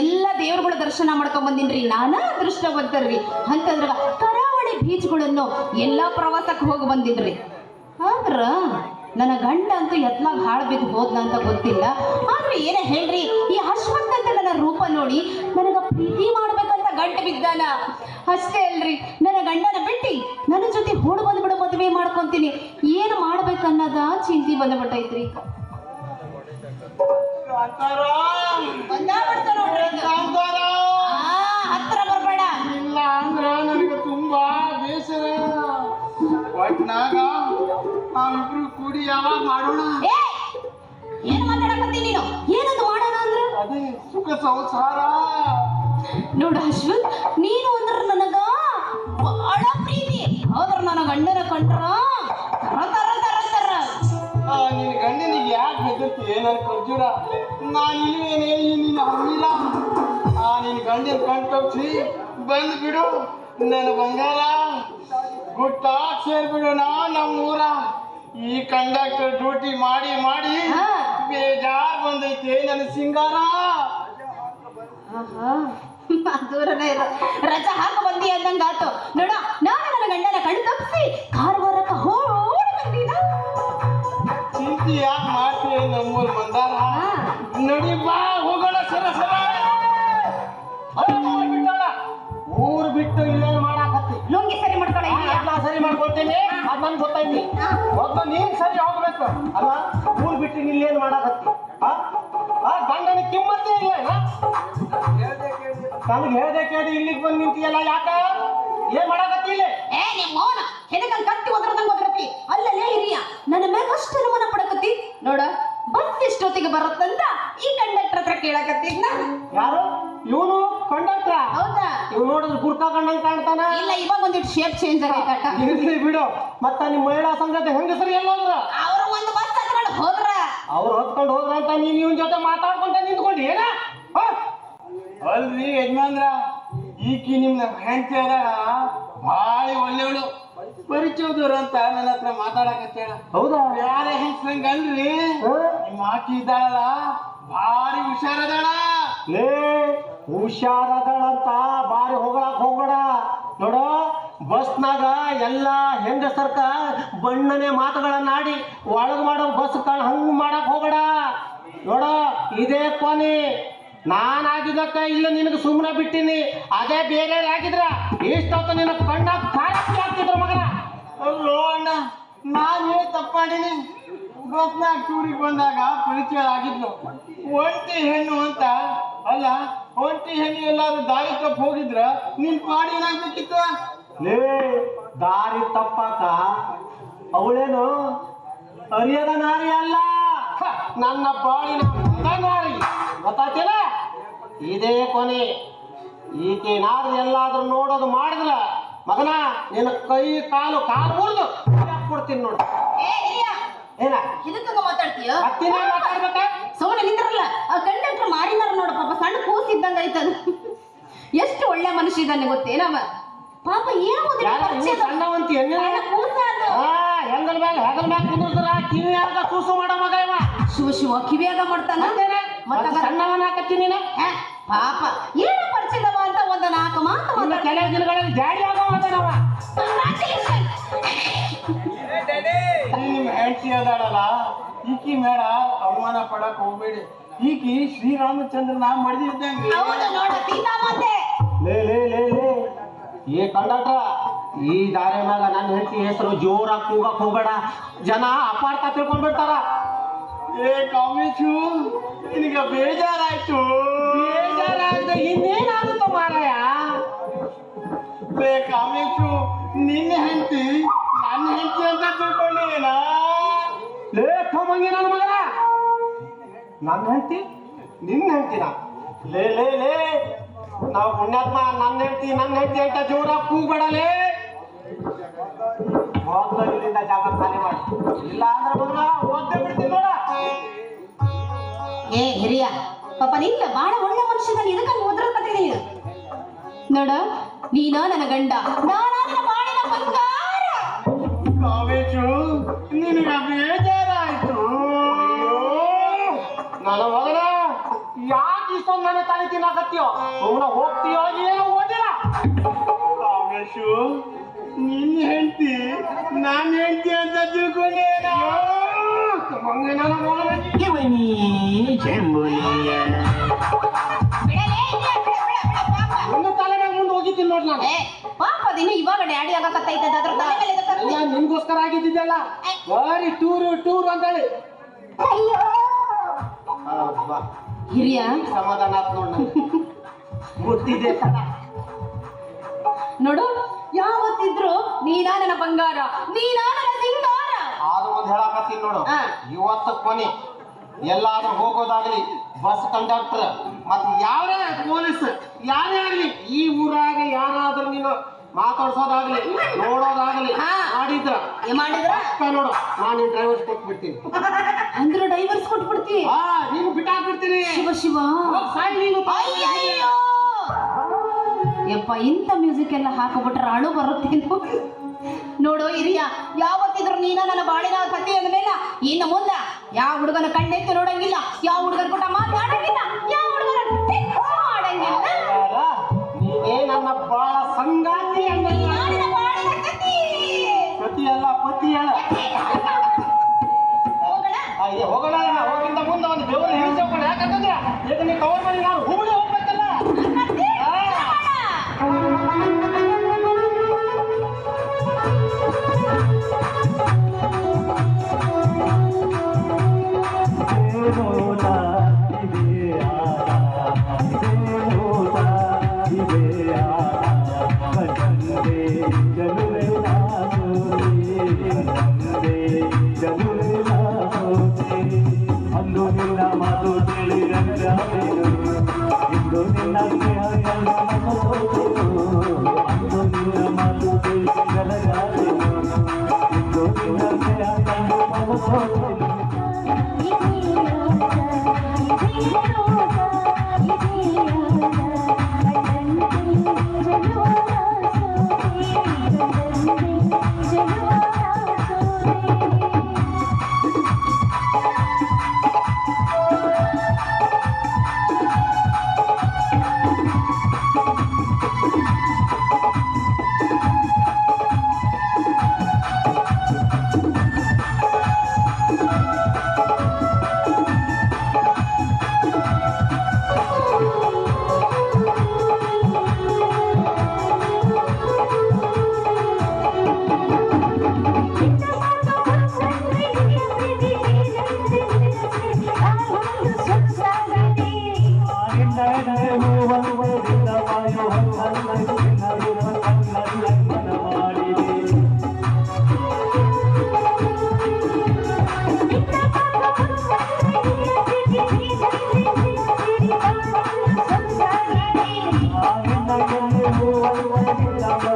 ಎಲ್ಲ ದೇವರುಗಳ ದರ್ಶನ ಮಾಡ್ಕೊಂಡ್ ಬಂದಿನ್ರಿ ನಾನಾ ಅದೃಷ್ಟ ಬಂತರ್ರಿ ಅಂತಂದ್ರ ಕರಾವಳಿ ಬೀಚ್ಗಳನ್ನು ಎಲ್ಲಾ ಪ್ರವಾಸಕ್ಕೆ ಹೋಗಿ ಬಂದಿನ್ರಿ ಆದ್ರ ನನ್ನ ಗಂಡ ಅಂತೂ ಎತ್ಲಾಗ ಹಾಳು ಬಿದ್ದು ಹೋದ್ನ ಅಂತ ಗೊತ್ತಿಲ್ಲ. ಆದ್ರೆ ಏನ ಹೇಳ್ರಿ, ಈ ಅಶ್ವತ್ ನನ್ನ ರೂಪ ನೋಡಿ ನನಗ ಪ್ರೀತಿ ಮಾಡ್ಬೇಕಂತ ಗಂಟ ಬಿದ್ದಾನ. ಅಷ್ಟೇ ಅಲ್ರಿ, ನನ್ನ ಗಂಡನ ಬಿಟ್ಟಿ ನನ್ನ ಜೊತೆ ಹೋಡ್ ಬಂದ್ಬಿಡು ಮದುವೆ ಮಾಡ್ಕೊಂತೀನಿ. ಏನು ಮಾಡ್ಬೇಕನ್ನೋದ ಚಿಂತೆ ಬಂದ್ಬಿಟ್ಟೈತ್ರಿ ಹತ್ರ ಬರಬೇಡ ಇಲ್ಲ ಅಂದ್ರೆ ನನಗೆ ತುಂಬಾ ಬೇಸರ ಒಟ್ನಾಗ ನಾವಿಬ್ರು ಕೂಡಿ ಯಾವಾಗ ಮಾಡೋಣ ಏನ್ ನೀನು ಮಾಡೋಣ ಅಂದ್ರ ಅದೇ ಅಶ್ವಥ್ ನೀನು ಅಂದ್ರೆ ನನಗ ಬಹಳ ಪ್ರೀತಿ. ಹೌದ್ರ, ನನ್ನ ಗಂಡನ ಕಂಡ್ರ ಹೆದರ್ತಿ ಖರ್ಜೂರ ನಾನು ಇಲ್ವೇನೆ ಈ ನಿನ್ನ ಹಮ್ಮಿಲ್ಲ ಆ ನಿನ್ ಗಂಡನ ಕಣ್ ತಪ್ಸಿ ಬಂದು ಬಿಡು. ನನ್ನ ಬಂಗಾರ. ಗುಟ್ಟ ಸೇರ್ಬಿಡು ನಾ ನಮ್ಮ ಊರ ಈ ಕಂಡಕ್ಟರ್ ಡ್ಯೂಟಿ ಮಾಡಿ ಮಾಡಿ ಹಾ. ಬೇಜಾರ್ ಬಂದೈತೆ ನನ್ನ ಸಿಂಗಾರ. ದೂರನೇ ಇರೋ. ರಜಾ ಹಾಕ ಬಂದಿ ಅಂದಂಗಾತು ನೋಡ ನಾನು ನನ್ನ ಗಂಡನ ಕಣ್ ತಪ್ಪಿಸಿ ಹೋಗಿ ಚಿಂತೆ ಯಾಕೆ ಮಾಡ್ತೀಯ ನಮ್ಮೂರ್ ಬಂದಾರ. ನಡಿ ಬಾ ಹೋಗೋಣ ಸರ ಸರ. ಊರ್ ಬಿಟ್ಟು ಇಲ್ಲೇನು ಮಾಡಾಕತ್ತಿ? ಲುಂಗಿ ಸರಿ ಮಾಡ್ಕೊಳ್ಳ ಎಲ್ಲ ಸರಿ ಮಾಡ್ಕೊಳ್ತೀನಿ ಅದ್ ನನ್ಗೆ ಗೊತ್ತೈತಿ. ಒಬ್ಬ ನೀನ್ ಸರಿ ಹೋಗ್ಬೇಕು. ಅಲ್ಲ ಊರು ಬಿಟ್ಟು ಇಲ್ಲೇನು ಮಾಡಾಕತ್ತಿ? ಆ? ಗಂಡನ ಕಿಮ್ಮತ್ತೇ ಇಲ್ಲ ನನಗೆ ಹೇಳ್ದೆ ಕೇಳಿ ಇಲ್ಲಿಗೆ ಬಂದು ನಿಂತಿಯಲ್ಲ ಯಾಕ? ಏನ್ ಮಾಡಕತ್ತಿ ಇಲ್ಲಿ? ಏ ನಿಮ್ಮ ಮೌನ. ಹೆದಕಲ್ ಕಟ್ಟಿ ಒದ್ರದಂಗ ಒದ್ರತಿ. ಅಲ್ಲಲ್ಲೇ ಹಿರಿಯ. ನನ್ನ ಮ್ಯಾಗ ಅಷ್ಟು ಅನುಮಾನ ಪಡಕತ್ತಿ. ನೋಡ ಬಸ್ ಎಷ್ಟೊತ್ತಿಗೆ ಬರುತ್ತಂತ ಈ ಕಂಡಕ್ಟರ್ ಹತ್ರ ಕೇಳಕತ್ತಿದ್ನ ಯಾರು? ಇವನು ಕಂಡಕ್ಟರ್? ಹೌದಾ? ಇವ್ ನೋಡಿದ್ರೆ ಗುರ್ಕಾ ಕಂಡಂಗ್ ಕಾಣ್ತಾನ? ಇಲ್ಲ ಇವಾಗ ಒಂದಿಟ್ಟು ಶೇಪ್ ಚೇಂಜ್ ಆಗೈತಟ. ಇರ್ಲಿ ಬಿಡು. ಮತ್ತ ನಿಮ್ ಮಹಿಳಾ ಸಂಘದ ಹೆಂಗಸರು ಅಂದ್ರೆ? ಅವರು ಒಂದು ಬಸ್ ಹತ್ಕೊಂಡು ಹೋದ್ರ. ಅವ್ರು ಹೊತ್ಕೊಂಡು ಹೋದ್ರ ಅಂತ ನೀನ್ ಇವನ್ ಜೊತೆ ಮಾತಾಡ್ಕೊಂತ ನಿಂತ್ಕೊಂಡು ಏನ? ಅಲ್ರಿ ಯಜಮಾನ್ರ. ಈಕಿ ನಿಮ್ ಹೆಂಡತಿ ಅದಾಳ ಭಾಳ ಒಳ್ಳೆವಳು ಪರಿಚಯದವ್ರು ಅಂತ ನನ್ನ ಹತ್ರ ಮಾತಾಡಕತ್ತೇಳ. ಹೌದಾ? ಯಾರ ಹೆಂಗ್ಸಂಗ ಅಲ್ರಿ ನಿಮ್ಮ ಆಕಿ ಇದ್ದಾಳಲ್ಲ ಭಾರಿ ಹುಷಾರದಾಳ. ಲೇ ಹುಷಾರದಾಳಂತ ಬಾರಿ ಹೋಗಳಕ್ ಹೋಗಬೇಡ. ನೋಡ ಬಸ್ನಾಗ ಎಲ್ಲ ಹೆಂಗಸರ್ಕ ಬಣ್ಣನೆ ಮಾತುಗಳನ್ನಾಡಿ ಒಳಗ್ ಮಾಡೋ ಬಸ್ ಕಾಣ ಹಂಗ್ ಮಾಡಕ್ ಹೋಗಬೇಡ. ನೋಡ ಇದೇ ಕೊನೆ. ನಾನಾಗಿದ್ದಕ್ಕ ಇಲ್ಲ ನಿನಗೆ ಸುಮ್ಮನೆ ಬಿಟ್ಟಿನಿ. ಅದೇ ಬೇರೆ ಆಗಿದ್ರ. ಇಷ್ಟೊತ್ತು ನಿನ್ನ ಕಣ್ಣಾಗ ಕಾರಕ್ಕೆ ಮಗನ. ಅಲ್ಲೋ ಅಣ್ಣ ನಾನು ತಪ್ಪು ಮಾಡೀನಿ ಬಸ್ನಾಗ ಟೂರಿಗೆ ಬಂದಾಗ ಪರಿಚಯ ಆಗಿದ್ಲು. ಒಂಟಿ ಹೆಣ್ಣು ಅಂತ. ಅಲ್ಲ ಒಂಟಿ ಹೆಣ್ಣು ಎಲ್ಲಾರು ದಾರಿ ತಪ್ಪು ಹೋಗಿದ್ರ ನಿನ್ ಪಾಡಿ ಏನಾಗ್ಬೇಕಿತ್ತು? ಲೇ ದಾರಿ ತಪ್ಪಾಕ ಅವಳೇನು ಅರಿಯದ ನಾರಿ ಅಲ್ಲ? ನನ್ನ ಪಾಡಿನ ನಾರಿ. ಗೊತ್ತಾಯ್ತಿಲ್ಲ ಇದೇ ಕೊನೆ. ಈಕೇನಾದ್ರೂ ಎಲ್ಲಾದ್ರೂ ನೋಡೋದು ಮಾಡಿದ್ರ ಮಗನ ನಿನ್ನ ಕೈ ಕಾಲು ಕಾಲು ಮುರಿದು ಕೊಡ್ತೀನಿ ನೋಡು. ಹಿರಿಯ ಏನ? ಇದಕ್ಕಂಗ ಮಾತಾಡ್ತೀಯ? ಹತ್ತಿನ ಮಾತಾಡ್ಬೇಕ? ಸುಮ್ಮನೆ ನಿಂದ್ರಲ್ಲ? ಆ ಕಂಡಕ್ಟರ್ ಮಾಡಿದಾರ ನೋಡ ಪಾಪ ಸಣ್ಣ ಕೂಸಿದ್ದಂಗ ಐತದ ಎಷ್ಟು ಒಳ್ಳೆ ಮನುಷ್ಯ ಇದ್ದಾನೆ ಗೊತ್ತೇನವ ಪಾಪ ಏನೋ ಸಣ್ಣವಂತ ಹೆಂಗ ಕೂಸ ಅದು. ಹೆಂಗಲ್ ಮ್ಯಾಗ ಹೆಗಲ್ ಮ್ಯಾಗ ಕುಂದ್ರದ್ರ ಕಿವಿ ಯಾರ್ದ ಕೂಸು ಮಾಡೋ ಮಗ ಇವ. ಶಿವ ಶಿವ ಕಿವಿಯಾಗ ಮಾಡ್ತಾನ? ಮತ್ತೇನ? ಮತ್ತ ಮತ್ತೆ? ಸಣ್ಣವನ ಹಾಕತ್ತಿ ನೀನು? ಹೇ, ಪಾಪ. ಏನು ಪರಿಚಯದವ ಅಂತ ಒಂದು ನಾಲ್ಕು ಮಾತು ಇನ್ನು ಕೆಲವು ದಿನಗಳಲ್ಲಿ ಜಾಡಿ ಆಗೋ ಮಾತಾಡವ ಹೆಂಡತಿ ಅದಾಳಲ್ಲ ಈಕಿ ಮೇಡ ಅವಮಾನ ಪಡಕ್ ಹೋಗ್ಬೇಡಿ. ಈಕಿ ಶ್ರೀರಾಮಚಂದ್ರ ನಾ ಹೌದು ನೋಡು ಸೀತಾ ಮಾತೆ ಲೇ ಲೇ ಲೇ ಲೇ. ಏ ಕಂಡಕ್ಟರ್ ಈ ದಾರಿ ಮ್ಯಾಗ ನನ್ನ ಹೆಂಡತಿ ಹೆಸರು ಜೋರಾಗಿ ಕೂಗಕ್ ಹೋಗ್ಬೇಡ. ಜನ ಅಪಾರ್ಥ ತಿಳ್ಕೊಂಡ್ಬಿಡ್ತಾರ. ಏ ಕಾಮೇಶು ನಿನಗ ಬೇಜಾರಾಯ್ತು ಬೇಜಾರಾಯ್ತು ಇನ್ನೇನಾಗುತ್ತೋ ಮಾರಾಯ ಲೇ ಕಾಮೇಶು ನಿನ್ನ ಹೆಂಡತಿ ನನ್ನ ಹೆಂಡತಿ ಅಂತ ತಿಳ್ಕೊಂಡಿದ್ದೀನ ಲೇ ಕಮಂಗಿ ನನ್ನ ಮಗನ ನನ್ನ ಹೆಂಡತಿ ನಿನ್ನ ಹೆಂಡತಿನ ಲೇ ಲೇ ಲೇ ನಾವು ಪುಣ್ಯಾತ್ಮ ನನ್ನ ಹೆಂಡತಿ ನನ್ನ ಹೆಂಡತಿ ಅಂತ ಜೋರಾಗಿ ಕೂಗ್ಬೇಡಲೇ ಮೊದ್ಲು ಇಲ್ಲಿಂದ ಜಾಗ ಪಾಪ ನಿನ್ನ ಬಾಳ ಒಳ್ಳೆ ಮನುಷ್ಯನ ಮೋದ್ರ ಪತ್ರ ನೀನು ನೋಡ ನೀನ ನನ್ನ ಗಂಡ. ನಾನ ನನ್ನ ಬಾಳಿನ ಬಂಗಾರ ಬೇಜಾರಾಯ್ತು. ನನ್ನ ಹೋಗ್ತೀಯೋ ಓದಿಲ್ಲ. ನಾನು ಹೆಂಡತಿ ಅಂತ ತಿಳ್ಕೊಂಡೆ ಮಂಗ ನನ್ನ ಮಗನಿಗೆ ಇವನಿ ಜಂಬುಲಿಯ ಒಂದು ತಲೆ ಮ್ಯಾಗ ಮುಂದೆ ಹೋಗಿದ್ದೀನಿ ನೋಡ್ ನಾನು. ಪಾಪ ದಿನ ಇವಾಗ ಡ್ಯಾಡಿ ಆಗಕತ್ತೈತೆ ಅದ್ರ ತಲೆ ಮೇಲೆ ಎದಕ್ ಹತ್ತಿ? ನಿನ್ಗೋಸ್ಕರ ಆಗಿದ್ದಿದ್ದಲ್ಲ. ಬಾರಿ ಟೂರು ಟೂರು ಅಯ್ಯೋ ಅಬ್ಬಾ, ಹಿರಿಯ. ಸಮಾಧಾನ ಆತ್ ನೋಡ್ ನಂಗೆ. ಮುಟ್ಟಿದೆ ಸದಾ ನೋಡು ಯಾವತ್ತಿದ್ರು ನೀನಾ ನನ್ನ ಬಂಗಾರ ನೀನಾ ನನ್ನ ಒಂದ್ ಹೇಳಾಕತ್ತೀನಿ ನೋಡು. ಇವತ್ತು ಕೊನೆ. ಎಲ್ಲಾದ್ರೂ ಹೋಗೋದಾಗ್ಲಿ ಬಸ್ ಕಂಡಕ್ಟರ್ ಮತ್ತೆ ಯಾರೇ ಪೊಲೀಸ್ ಯಾರೇ ಆಗ್ಲಿ ಈ ಊರಾಗ ಯಾರಾದ್ರೂ ನೀನು ಮಾತಾಡ್ಸೋದಾಗ್ಲಿ ನೋಡೋದಾಗ್ಲಿ. ಮಾಡಿದ್ರ. ಮಾಡಿದ್ರ? ನೋಡು ನಾನು ನಿನ್ ಡ್ರೈವರ್ಸ್ ಕೊಟ್ಬಿಡ್ತೀನಿ. ಅಂದ್ರೆ ಡೈವರ್ಸ್ ಕೊಟ್ಬಿಡ್ತೀನಿ ಹಾ ನೀನು ಬಿಟ್ಟಾಕ್ಬಿಡ್ತೀನಿ. ಶಿವ ಶಿವ. ಸಾಯ್ ನೀನು ಯಪ್ಪ ಇಂಥ ಮ್ಯೂಸಿಕ್ ಎಲ್ಲ ಹಾಕೋಬಿಟ್ರೆ ಅಳು ಬರುತ್ತೇನು? ನೋಡು ಹಿರಿಯ ಯಾವತ್ತಿದ್ರು ನೀನ ನನ್ನ ಬಾಳಿನ ಕಥೆ ಮೇಲ ಇನ್ನು ಮುಂದೆ ಯಾವ ಹುಡುಗನ ಕಣ್ಣೆತ್ತು ನೋಡಂಗಿಲ್ಲ ಯಾವ ಹುಡುಗನ ಕೂಡ ಮಾತಾಡಂಗಿಲ್ಲ ಯಾವ ಹುಡುಗನ ಮಾಡಂಗಿಲ್ಲ? ನೀನೇ ನನ್ನ ಬಾಳ ಸಂಗಾತಿ ಅಂದ. ಪತಿ ಅಲ್ಲ ಪತಿ ಅಲ್ಲ ಹೋಗೋಣ? ಹೋಗಿಂದ ಮುಂದೆ ಒಂದು ಬೆವರು ಹಿಡಿಸಿ ಹೋಗೋಣ ಯಾಕಂತಂದ್ರೆ ಈಗ ನೀವು ಕವರ್ ಮಾಡಿ ನಾನು ಹುಬ್ಳಿ সাথ Oh,